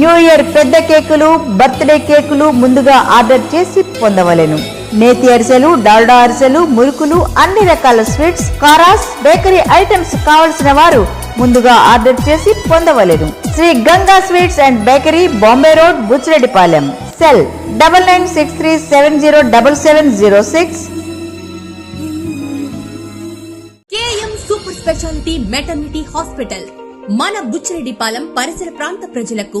New year పెద్ద కేకులు birthday కేకులు ముందుగా ఆర్డర్ చేసి పొందవలెను. నేతి అరిసెలు డాల్డా అరిసెలు మురుకులు అన్ని రకాల స్వీట్స్ కారాస్ బేకరీ ఐటమ్స్ కావలసిన వారు ముందుగా ఆర్డర్ చేసి పొందవలెను. Shri Ganga sweets and bakery Bombay road Buchireddypalem. Cell double nine six three seven zero double seven zero six. KM super speciality maternity hospital. మన బుచ్చిరెడ్డిపాలెం పరిసర ప్రాంత ప్రజలకు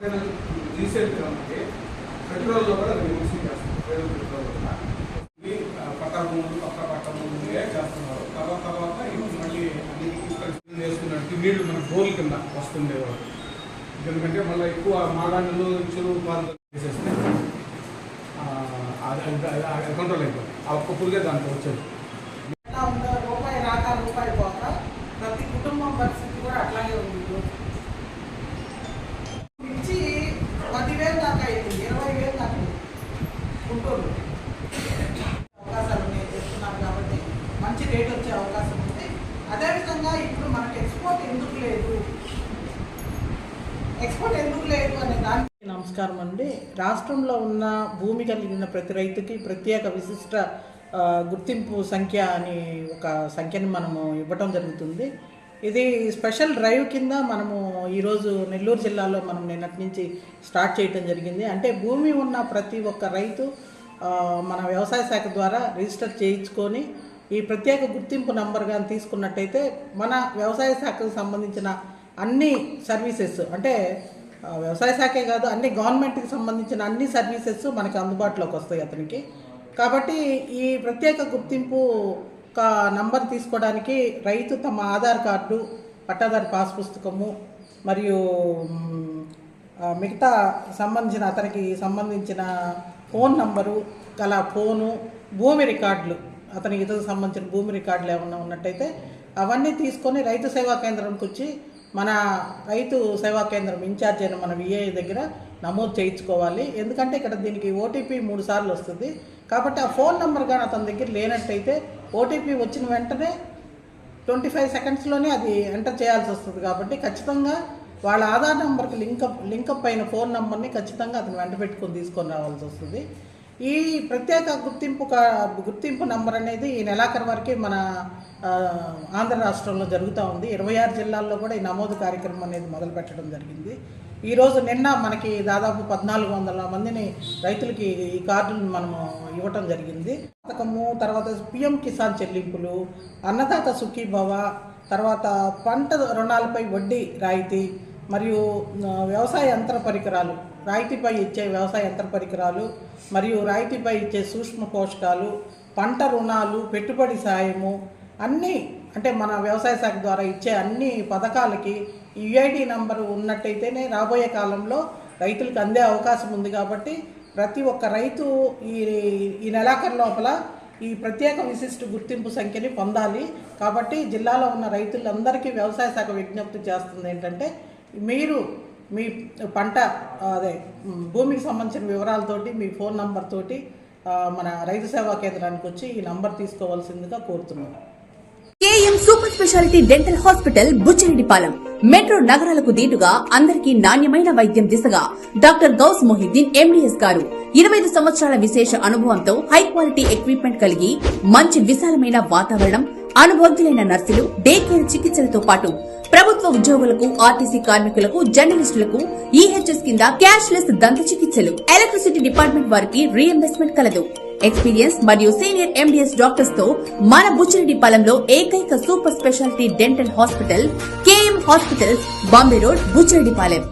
Recent మనకి పెట్రోల్లో కూడా రిమూవ్ చేస్తున్నారు పెట్రోల్ పెట్రోల్ కూడా ఇది ఆ, భూములు పక్క భూములే చేస్తున్నారు తర్వాత తర్వాత ఇప్పుడు మళ్ళీ అన్ని పరిస్థితులు వేసుకున్నట్టు నీళ్ళు మన బోర్ల కింద వస్తుండేవారు ఎందుకంటే మళ్ళీ ఎక్కువ మాగాణులు చెరువు పాలు చేసేస్తే ఆ, కంట్రోల్ అయిపోయింది ఆ ఒక్క పురుగే దాంట్లో వచ్చేది. రూపాయి రాక రూపాయి పోక ప్రతి కుటుంబం పరిస్థితి కూడా అట్లాగే ఉంది ఇచ్చి పదివేలు దాకా అయింది ఇరవై వేలు దాకా ఉంది. గుంటూరు అవకాశాలు ఉన్నాయి చెప్తున్నాను కాబట్టి మంచి రేట్ వచ్చే అవకాశం ఉంది అదేవిధంగా ఇప్పుడు మనకి ఎక్స్పోర్ట్ ఎందుకు లేదు ఎక్స్పోర్ట్ ఎందుకు లేదు అనే దాని నమస్కారం అండి. రాష్ట్రంలో ఉన్న భూమి కలిగిన ప్రతి రైతుకి ప్రత్యేక విశిష్ట గుర్తింపు సంఖ్య అని ఒక సంఖ్యని మనము ఇవ్వటం జరుగుతుంది. ఇది స్పెషల్ డ్రైవ్ కింద మనము ఈరోజు నెల్లూరు జిల్లాలో మనం నిన్నటి నుంచి స్టార్ట్ చేయటం జరిగింది. అంటే భూమి ఉన్న ప్రతి ఒక్క రైతు మన వ్యవసాయ శాఖ ద్వారా రిజిస్టర్ చేయించుకొని ఈ ప్రత్యేక గుర్తింపు నంబర్గా తీసుకున్నట్టయితే మన వ్యవసాయ శాఖకు సంబంధించిన అన్ని సర్వీసెస్ అంటే వ్యవసాయ శాఖే కాదు అన్ని గవర్నమెంట్కి సంబంధించిన అన్ని సర్వీసెస్ మనకి అందుబాటులోకి వస్తాయి అతనికి. కాబట్టి ఈ ప్రత్యేక గుర్తింపు నంబర్ తీసుకోవడానికి రైతు తమ ఆధార్ కార్డు పట్టాదారు పాస్ పుస్తకము మరియు మిగతా సంబంధించిన అతనికి సంబంధించిన ఫోన్ నంబరు గల ఫోను భూమి రికార్డులు అతనికి ఇతరులకు సంబంధించిన భూమి రికార్డులు ఏమన్నా ఉన్నట్టయితే అవన్నీ తీసుకొని రైతు సేవా కేంద్రంకి వచ్చి మన రైతు సేవా కేంద్రం ఇన్ఛార్జ్ అయిన మన విఏ దగ్గర నమోదు చేయించుకోవాలి. ఎందుకంటే ఇక్కడ దీనికి ఓటీపీ మూడు సార్లు వస్తుంది. కాబట్టి ఆ ఫోన్ నెంబర్ కానీ అతని దగ్గర లేనట్టయితే ఓటీపీ వచ్చిన వెంటనే ట్వంటీ ఫైవ్ సెకండ్స్లోనే అది ఎంటర్ చేయాల్సి వస్తుంది. కాబట్టి ఖచ్చితంగా వాళ్ళ ఆధార్ నెంబర్కి లింకప్ లింకప్ అయిన ఫోన్ నెంబర్ని ఖచ్చితంగా అతను వెంట పెట్టుకొని తీసుకొని రావాల్సి వస్తుంది. ఈ ప్రత్యేక గుర్తింపు కా- గుర్తింపు నంబర్ అనేది ఈ నెలాఖరు వరకే మన ఆంధ్ర రాష్ట్రంలో జరుగుతూ ఉంది. ఇరవై ఆరు జిల్లాల్లో కూడా ఈ నమోదు కార్యక్రమం అనేది మొదలు పెట్టడం జరిగింది. ఈరోజు నిన్న మనకి దాదాపు పద్నాలుగు వందల మందిని రైతులకి ఈ కార్డులను మనము ఇవ్వటం జరిగింది. పథకము తర్వాత పిఎం కిసాన్ చెల్లింపులు అన్నదాత సుఖీభవ తర్వాత పంట రుణాలపై వడ్డీ రాయితీ మరియు వ్యవసాయ యంత్ర పరికరాలు రాయితీపై ఇచ్చే వ్యవసాయ యంత్ర పరికరాలు మరియు రాయితీపై ఇచ్చే సూక్ష్మ పోషకాలు పంట రుణాలు పెట్టుబడి సాయము అన్నీ అంటే మన వ్యవసాయ శాఖ ద్వారా ఇచ్చే అన్ని పథకాలకి యుఐడి నంబరు ఉన్నట్టయితేనే రాబోయే కాలంలో రైతులకు అందే అవకాశం ఉంది కాబట్టి ప్రతి ఒక్క రైతు ఈ ఈ నెలాఖరు లోపల ఈ ప్రత్యేక విశిష్ట గుర్తింపు సంఖ్యని పొందాలి. కాబట్టి జిల్లాలో ఉన్న రైతులందరికీ వ్యవసాయ శాఖ విజ్ఞప్తి చేస్తుంది ఏంటంటే మీరు మీ పంట అదే భూమికి సంబంధించిన వివరాలతోటి మీ ఫోన్ నంబర్ తోటి మన రైతు సేవా కేంద్రానికి వచ్చి ఈ నంబర్ తీసుకోవాల్సిందిగా కోరుతున్నాను KM super speciality dental hospital Buchireddypalem. Metro నగరాలకు దీటుగా అందరికీ నాణ్యమైన వైద్యం దిశగా డాక్టర్ గౌస్ మొహిద్దీన్ ఎండిఎస్ గారు. ఇరవై ఐదు సంవత్సరాల విశేష అనుభవంతో హై క్వాలిటీ ఎక్విప్మెంట్ కలిగి మంచి విశాలమైన వాతావరణం అనుభవజ్ఞులైన నర్సులు డే కేర్ చికిత్సలతో పాటు ఉద్యోగులకు ఆర్టీసీ కార్మికులకు జర్నలిస్టులకు ఈహెచ్ఎస్ కింద క్యాష్ లెస్ దంత చికిత్సలు. ఎలక్ట్రిసిటీ డిపార్ట్మెంట్ వారికి రీఎంబర్స్మెంట్ కలదు. ఎక్స్పీరియన్స్ మరియు సీనియర్ ఎండిఎస్ డాక్టర్స్తో మన బుచ్చిరెడ్డిపాలెంలో ఏకైక super speciality dental hospital KM hospitals Bombay road Buchireddypalem